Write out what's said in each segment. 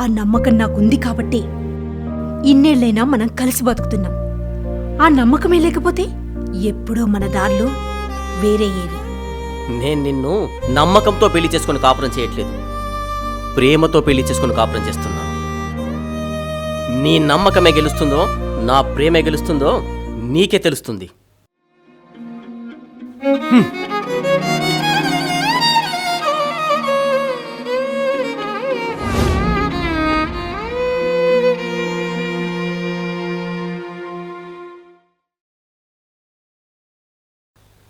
ఆ నమ్మకం నాకుంది కాబట్టి ఇన్నేళ్ళైనా మనం కలిసి బతుకుతున్నాం. ఆ నమ్మకమే లేకపోతే ఎప్పుడో మన దారిలో వేరే ఏవి నేను నిన్ను నమ్మకంతో పెళ్ళి చేసుకుని కాపురం చేయట్లేదు. ప్రేమతో పెళ్ళి చేసుకుని కాపురం చేస్తున్నాను నీ నమ్మకమే గెలుస్తుందో నా ప్రేమే గెలుస్తుందో నీకే తెలుస్తుంది.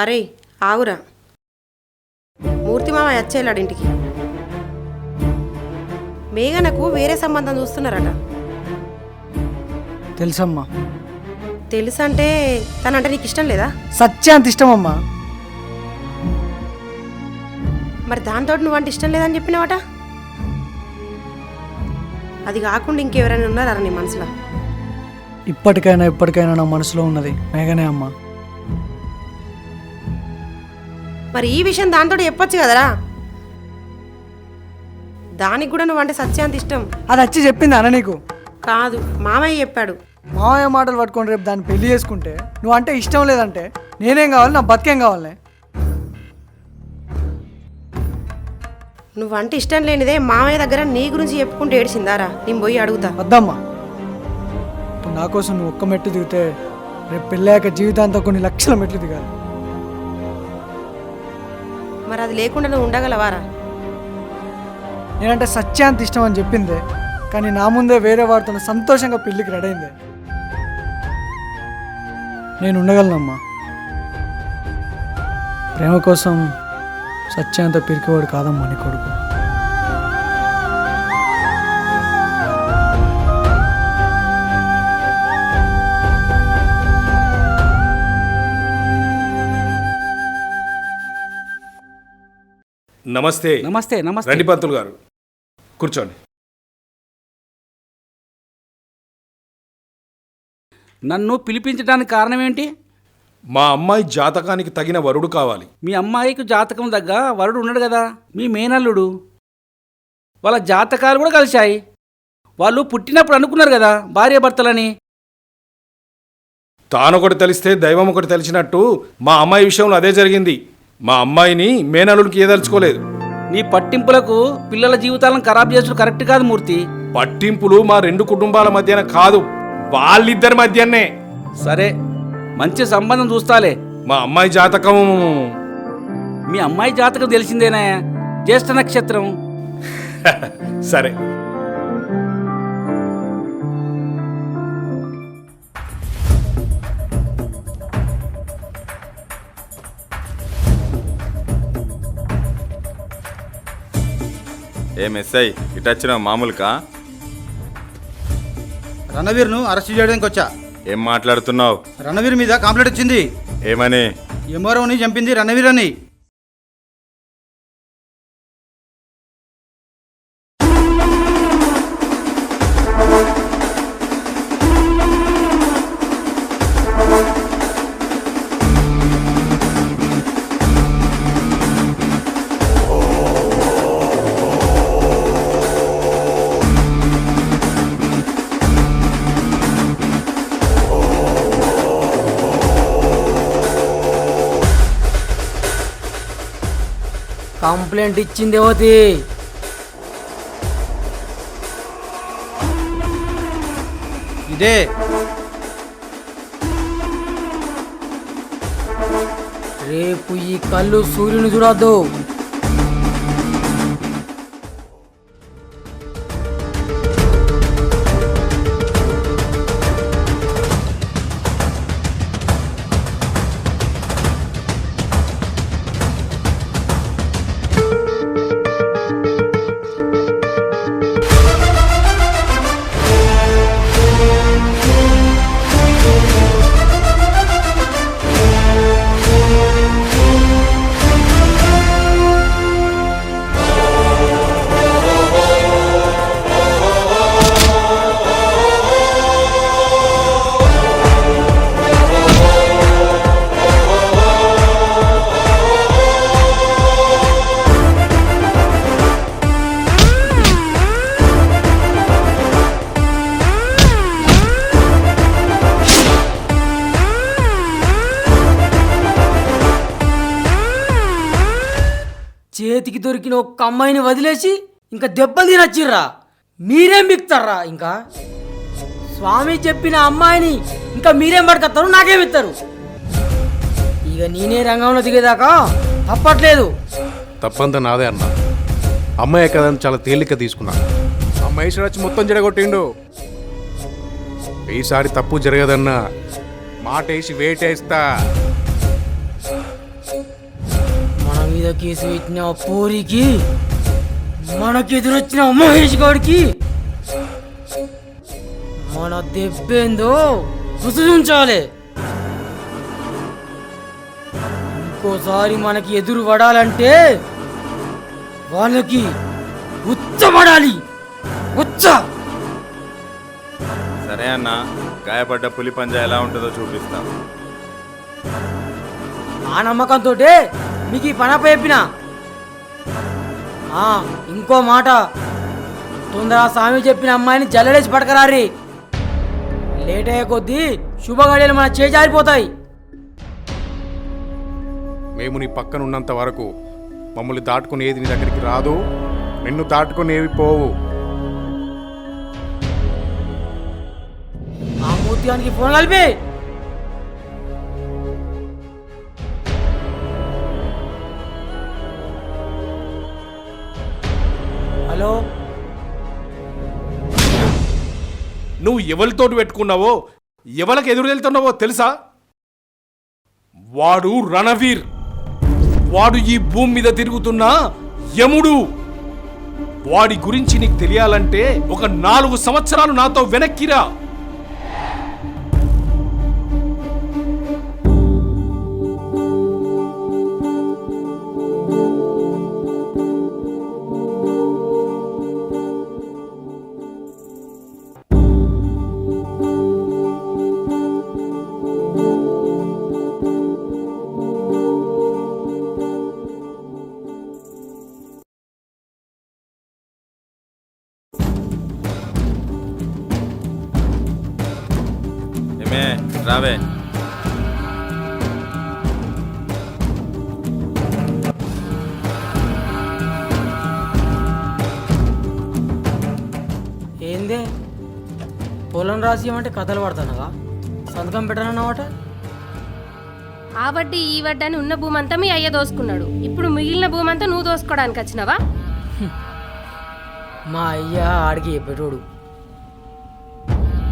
అరే ఆవురా మూర్తి మామ వచ్చేలాడు ఇంటికి. మేఘనకు వేరే సంబంధం చూస్తున్నారట. తెలుసమ్మా. తెలుసంటే తనంటే నీకు ఇష్టం లేదా? సత్యాంత ఇష్టమమ్మా. మరి దాంతో నువ్వంటే ఇష్టం లేదని చెప్పినావట? అది కాకుండా ఇంకెవరైనా ఉన్నారా నీ మనసులో? ఇప్పటికైనా ఇప్పటికైనా నా మనసులో ఉన్నది మేఘనే అమ్మా. మరి ఈ విషయం దాంతో చెప్పొచ్చు కదరా? దానికి కూడా నువ్వంటే సత్యాంత ఇష్టం. అది వచ్చి చెప్పింది అన్న నీకు? కాదు మామయ్య చెప్పాడు. మామయ్య మాటలు పట్టుకొని రేపు దాన్ని పెళ్ళి చేసుకుంటే నువ్వు అంటే ఇష్టం లేదంటే నేనేం కావాలి నా బతికేం కావాలి? నువ్వంటే ఇష్టం లేనిదే మామయ్య దగ్గర నీ గురించి చెప్పుకుంటూ ఏడిచిందారా? నేను పోయి అడుగుతా. వద్దమ్మా. ఇప్పుడు నా కోసం నువ్వు ఒక్క మెట్టు దిగితే రేపు పెళ్ళాక జీవితాంతం కొన్ని లక్షల మెట్లు దిగాలి. మరి అది లేకుండా నువ్వు ఉండగలవారా? నేనంటే సత్యాంత ఇష్టం అని చెప్పిందే కానీ నా ముందే వేరే వాడితో సంతోషంగా పెళ్ళికి రెడైంది నేను ఉండగలనమ్మా. ప్రేమ కోసం సత్యాంత పిరికివాడు కాదమ్మా నీ కొడుకు. నమస్తే. నమస్తే నమస్తే. రండి పంతులు గారు. కూర్చోండి. నన్ను పిలిపించడానికి కారణం ఏంటి మా అమ్మాయి జాతకానికి తగిన వరుడు కావాలి. మీ అమ్మాయికి జాతకం దగ్గ వరుడు ఉన్నాడు కదా మీ మేనల్లుడు. వాళ్ళ జాతకాలు కూడా కలిశాయి. వాళ్ళు పుట్టినప్పుడు అనుకున్నారు కదా భార్యాభర్తలని తానొకటి తెలిస్తే దైవం ఒకటి తెలిసినట్టు మా అమ్మాయి విషయంలో అదే జరిగింది. మా అమ్మాయిని మేనలుడికి ఏదలుచుకోలేదు. నీ పట్టింపులకు పిల్లల జీవితాలను ఖరాబ్ చేసుడు కరెక్ట్ కాదు మూర్తి. పట్టింపులు మా రెండు కుటుంబాల మధ్యన కాదు వాళ్ళిద్దరి మధ్యనే. సరే మంచి సంబంధం చూస్తాలే. మా అమ్మాయి జాతకం మీ అమ్మాయి జాతకం తెలిసిందేనా? జ్యేష్ఠ నక్షత్రం. సరే. ఏం ఎస్ఐ? ఇటొచ్చిన మామూలుకా? రణవీర్ను అరెస్ట్ చేయడానికి వచ్చా? ఏం మాట్లాడుతున్నావు? రణవీర్ మీద కంప్లైంట్ వచ్చింది. ఏమని? ఎంఆర్ఓని చంపింది రణవీర్ అని. కంప్లైంట్ ఇచ్చింది యువతి. ఇదే. రేపు ఈ కళ్ళు సూర్యుని చూడొద్దు. దొరికిన ఒక్క అమ్మాయిని వదిలేసి ఇంకా దెబ్బలు తినచ్చిర్రా. మీరేం బిక్తారా ఇంకా? స్వామి చెప్పిన అమ్మాయిని ఇంకా మీరేం పడకత్తారు? నాకేం ఇస్తారు? ఇక నేనే రంగంలో దిగేదాకా తప్పట్లేదు. తప్పంతా నాదే అన్న. అమ్మాయి కదని చాలా తేలిక తీసుకున్నా. ఆ వచ్చి మొత్తం జడగొట్టిండు. ఈసారి తప్పు జరగదన్నా. మాట వేసి వేటేస్తా. మీద కేసు పెట్టిన పోరికి మనకి ఎదురొచ్చిన మహేష్ గౌడ్కి మన దెబ్బేందో ఉంచాలి ఇంకోసారి మనకి ఎదురు పడాలంటే వాళ్ళకి ఉచ్చబడాలి ఉచ్చ! సరే అన్న గాయపడ్డ పులి పంజా ఎలా ఉంటుందో చూపిస్తా. ఆ నమ్మకంతో మీకు ఈ పనప చెప్పిన? ఆ, ఇంకో మాట. తొందర స్వామి చెప్పిన అమ్మాయిని జల్లడేసి పడకరారి. లేట్ అయ్యే కొద్దీ శుభగడియలు మన చేజారిపోతాయి మేము నీ పక్కన ఉన్నంత వరకు మమ్మల్ని దాటుకుని ఏది నీ దగ్గరికి రాదు నిన్ను దాటుకుని ఏవి పోవు. ఆ మూర్తిగానికి ఫోన్ కలిపి. నువ్వు పెట్టుకున్నావో ఎవరికి ఎదురు వెళ్తున్నావో తెలుసా? వాడు రణవీర్. వాడు ఈ భూమి మీద తిరుగుతున్న యముడు. వాడి గురించి నీకు తెలియాలంటే ఒక నాలుగు సంవత్సరాలు నాతో వెనక్కిరా. పొలం రాసి ఏమంటే కథలు పడతానగా? సంతకం పెట్టనన్నమాట? ఆ వడ్డీ ఈ వడ్డీ అని ఉన్న భూమి అంతా మీ అయ్య దోసుకున్నాడు. ఇప్పుడు మిగిలిన భూమి అంతా నువ్వు దోసుకోవడానికి వచ్చినావా? మా అయ్య ఆడికి చెప్పేటోడు.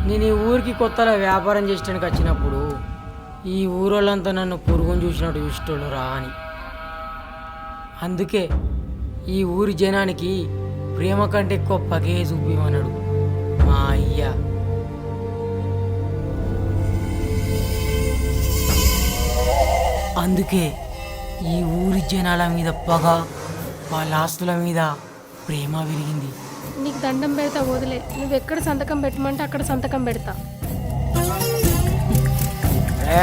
నేను ఈ ఊరికి కొత్తలో వ్యాపారం చేయడానికి వచ్చినప్పుడు ఈ ఊరోళ్ళంతా నన్ను పురుగుని చూసినట్టు చూసేటోళ్ళు రా అని. అందుకే ఈ ఊరి జనానికి ప్రేమ కంటే ఎక్కువ పగే చూపిమన్నాడు మా అయ్య. అందుకే ఈ ఊరి జనాల మీద పగ వాళ్ళ ఆస్తుల మీద ప్రేమ విరిగింది. నీకు దండం పెడతా వదిలే. నువ్వు ఎక్కడ సంతకం పెట్టమంటే అక్కడ సంతకం పెడతా.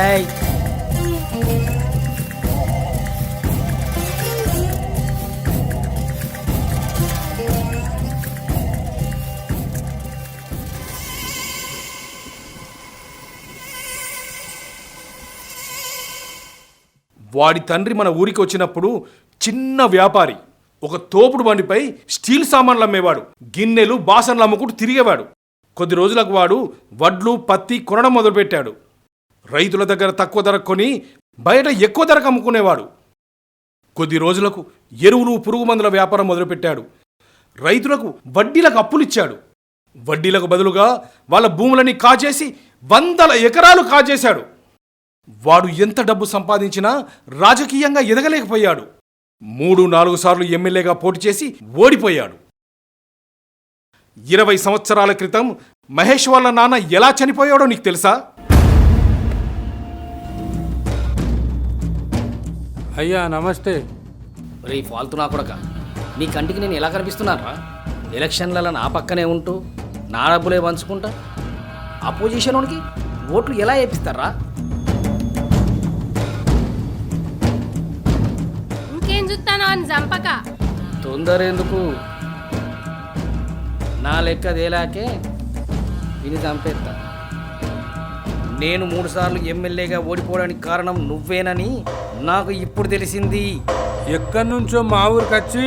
ఏయ్! వాడి తండ్రి మన ఊరికి వచ్చినప్పుడు చిన్న వ్యాపారి ఒక తోపుడు బండిపై స్టీల్ సామాన్లు అమ్మేవాడు గిన్నెలు బాసన్లు అమ్ముకుంటూ తిరిగేవాడు. కొద్ది రోజులకు వాడు వడ్లు పత్తి కొనడం మొదలుపెట్టాడు. రైతుల దగ్గర తక్కువ ధర కొని బయట ఎక్కువ ధరకు అమ్ముకునేవాడు. కొద్ది రోజులకు ఎరువులు పురుగు మందుల వ్యాపారం మొదలుపెట్టాడు. రైతులకు వడ్డీలకు అప్పులిచ్చాడు. వడ్డీలకు బదులుగా వాళ్ళ భూములని కాజేసి వందల ఎకరాలు కాజేశాడు. వాడు ఎంత డబ్బు సంపాదించినా రాజకీయంగా ఎదగలేకపోయాడు. మూడు నాలుగు సార్లు ఎమ్మెల్యేగా పోటీ చేసి ఓడిపోయాడు. ఇరవై సంవత్సరాల క్రితం మహేష్ వాళ్ళ నాన్న ఎలా చనిపోయాడో నీకు తెలుసా? అయ్యా నమస్తే. రే ఫాల్తు నా కొడక. నీ కంటికి నేను ఎలా కనిపిస్తున్నారా ఎలక్షన్లలో నా పక్కనే ఉంటూ నా డబ్బులే పంచుకుంటా? అపోజిషన్ ఓట్లు ఎలా వేపిస్తారా? అని చంపక. తొందర ఎందుకు? నా లెక్క తేలాకే విని చంపేస్తా నేను మూడుసార్లు ఎమ్మెల్యేగా ఓడిపోవడానికి కారణం నువ్వేనని నాకు ఇప్పుడు తెలిసింది. ఎక్కడి నుంచో మా ఊరికి వచ్చి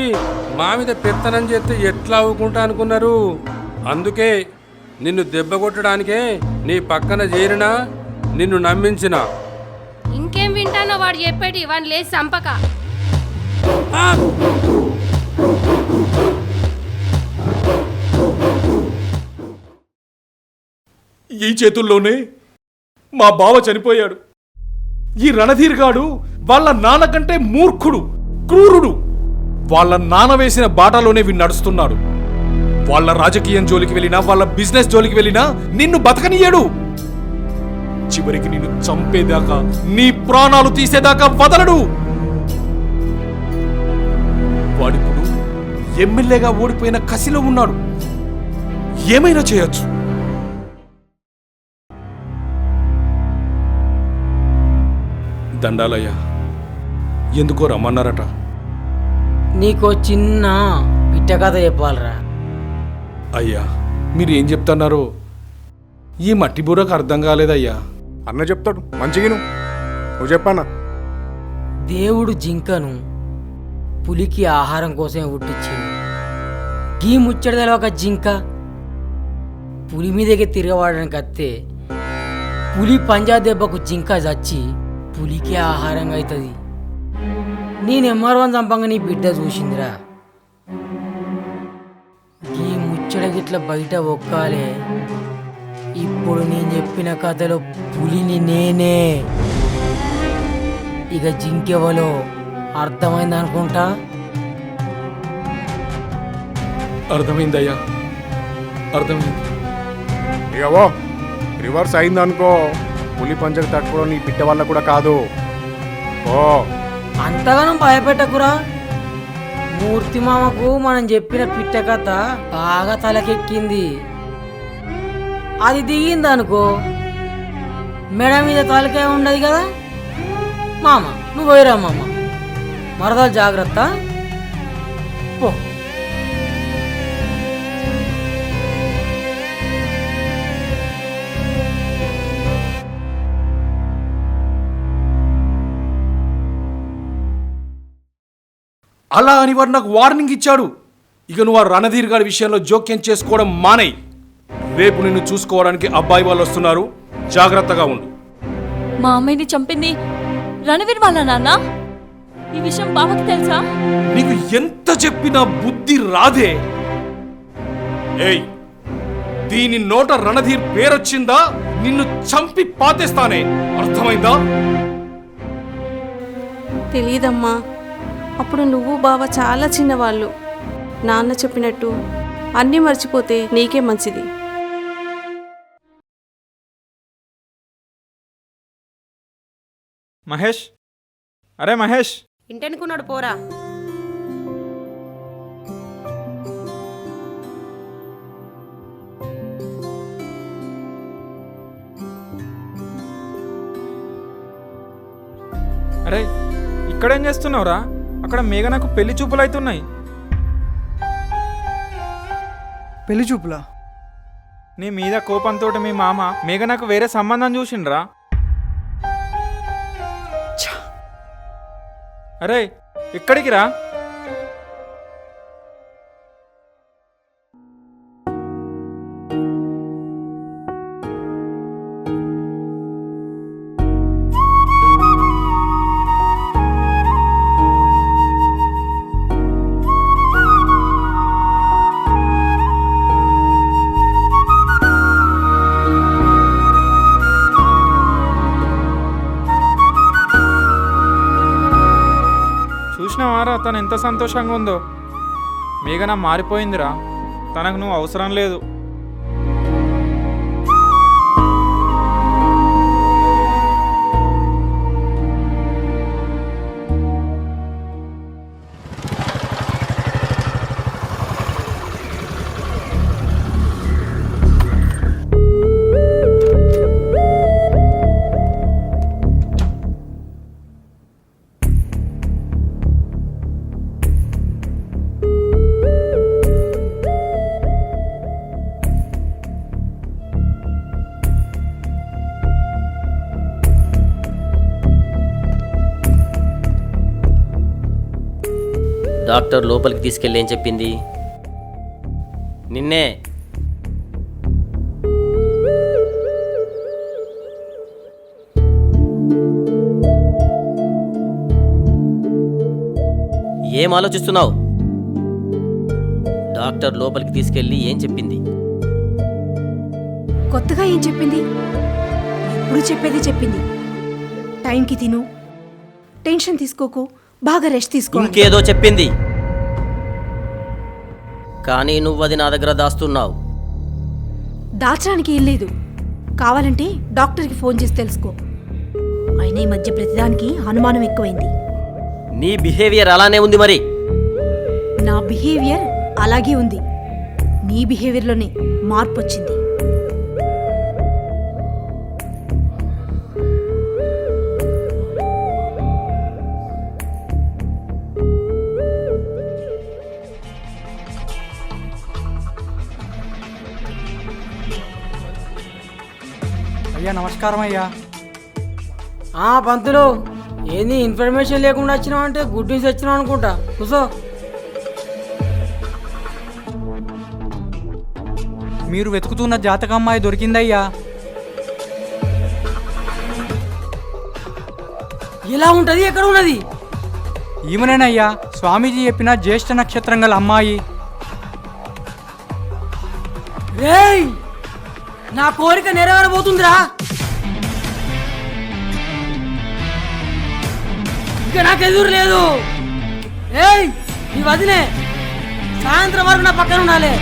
మా మీద పెత్తనం చేస్తే ఎట్లా అవ్వుకుంటా అనుకున్నారు? అందుకే నిన్ను దెబ్బ కొట్టడానికే నీ పక్కన చేరినా నిన్ను నమ్మించిన. ఇంకేం వింటానో వాడు చెప్పేటి వాడిని లేచి చంపక. ఈ చేతుల్లోనే మా బావ చనిపోయాడు. ఈ రణధీర్ గాడు వాళ్ళ నాన్న కంటే మూర్ఖుడు క్రూరుడు. వాళ్ళ నాన్న వేసిన బాటలోనే వీడు నడుస్తున్నాడు. వాళ్ళ రాజకీయం జోలికి వెళ్ళినా వాళ్ళ బిజినెస్ జోలికి వెళ్ళినా నిన్ను బతకనియ్యడు. చివరికి నిన్ను చంపేదాకా నీ ప్రాణాలు తీసేదాకా వదలడు. వాడిప్పుడు ఎమ్మెల్యేగా ఓడిపోయిన కసిలో ఉన్నాడు. ఏమైనా చేయొచ్చు. దండాలయ్యా ఎందుకో రమ్మన్నారట. నీకో చిన్న పిట్ట కథ చెప్పాలరా. అయ్యా మీరు ఏం చెప్తున్నారో? ఈ మట్టి బుర్రకు అర్థం కాలేదయ్యా. అన్న చెప్తాడు మంచిగిను. నువ్వు చెప్పన్నా. దేవుడు జింకను పులికి ఆహారం కోసమే పుట్టించిండు గీ ముచ్చడదల ఒక జింక పులి మీదకి తిరగబడడానికి వస్తే పులి పంజా దెబ్బకు జింక చచ్చి పులికి ఆహారంగా అవుతుంది నేను ఎంఆర్వన్ చంపంగా నీ బిడ్డ చూసిందిరా. ఈ ముచ్చట గిట్ల బయట ఒక్కాలే. ఇప్పుడు నేను చెప్పిన కథలో పులిని నేనే. ఇక జింకెవలో? అర్థమైంది అనుకుంటా? అర్థమైందయ్యా. అర్థమైంది. ఇగవో రివర్స్ అయిందనుకో పులి పంచకు తట్టుకోవడం నీ పిట్ట వల్ల కూడా కాదు. ఓ. అంతగానం భయపెట్టకురా. మూర్తి మామకు మనం చెప్పిన పిట్ట కథ బాగా తలకెక్కింది. అది దిగింది అనుకో మెడ మీద తలకాయ ఉండదు కదా? మామ నువ్వు పోయిరా మామ. మరదలు జాగ్రత్త. పో. అలా అని వాడు నాకు వార్నింగ్ ఇచ్చాడు. ఇక నువ్వు ఆ రణధీర్ గారి విషయంలో జోక్యం చేసుకోవడం మానేయ్. రేపు నిన్ను చూసుకోవడానికి అబ్బాయి వాళ్ళు వస్తున్నారు. జాగ్రత్తగా ఉండు. మా అమ్మాయిని చంపింది రణవీర్ వాళ్ళ నాన్న? ఈ విషయం బావకి తెలుసా? నీకు ఎంత చెప్పినా బుద్ధి రాదే. ఏయ్ దీని నోట రణధీర్ పేరొచ్చిందా? నిన్ను చంపి పాతేస్తానే. అర్థమైందా? తెలియదమ్మా అప్పుడు నువ్వు బావ చాలా చిన్నవాళ్ళు. నాన్న చెప్పినట్టు అన్నీ మర్చిపోతే నీకే మంచిది. మహేష్? అరే మహేష్! ఇంటెనుకున్నాడు పోరా. అరే ఇక్కడేం చేస్తున్నావురా? అక్కడ మేఘ నాకు పెళ్ళి చూపులు అవుతున్నాయి పెళ్ళి చూపులా? నీ మీద కోపంతో మీ మామ మేఘ నాకు వేరే సంబంధం చూసిండ్రా. అరే ఇక్కడికి రా. తను ఎంత సంతోషంగా ఉందో. మేఘన మారిపోయిందిరా. తనకు నువ్వు అవసరం లేదు. డాక్టర్ లోపలికి తీసుకెళ్ళి ఏం చెప్పింది? నిన్నే. ఏం ఆలోచిస్తున్నావు? డాక్టర్ లోపలికి తీసుకెళ్ళి ఏం చెప్పింది? కొత్తగా ఏం చెప్పింది? ఎప్పుడు చెప్పేది చెప్పింది. టైంకి తిను. టెన్షన్ తీసుకోకు. బాగా రెస్ట్ తీసుకో. ఇంకేదో చెప్పింది. కానీ నువ్వు అది నా దగ్గర దాస్తున్నావు. దాచడానికి ఏం లేదు. కావాలంటే డాక్టర్కి ఫోన్ చేసి తెలుసుకో. అయినా ఈ మధ్య ప్రతిదానికి అనుమానం ఎక్కువైంది. నీ బిహేవియర్ అలానే ఉంది మరి. నా బిహేవియర్ అలాగే ఉంది. నీ బిహేవియర్లోనే మార్పు వచ్చింది అయ్యా నమస్కారం అయ్యా. ఆ పంతులు ఏంది ఇన్ఫర్మేషన్ లేకుండా వచ్చినావు అంటే గుడ్ న్యూస్ వచ్చినావు అనుకుంటా. కూసో. మీరు వెతుకుతున్న జాతక అమ్మాయి దొరికిందయ్యా. ఎలా ఉంటది? ఎక్కడ ఉన్నది? ఈమెనేనయ్యా స్వామీజీ చెప్పిన జ్యేష్ఠ నక్షత్రం గల అమ్మాయి. రేయ్! నా కోరిక నెరవేరబోతుందిరా. ఇక నాకు ఎదురు లేదు. ఏయ్ నీ వదిలే సాయంత్రం వరకు నా పక్కన ఉండాలి.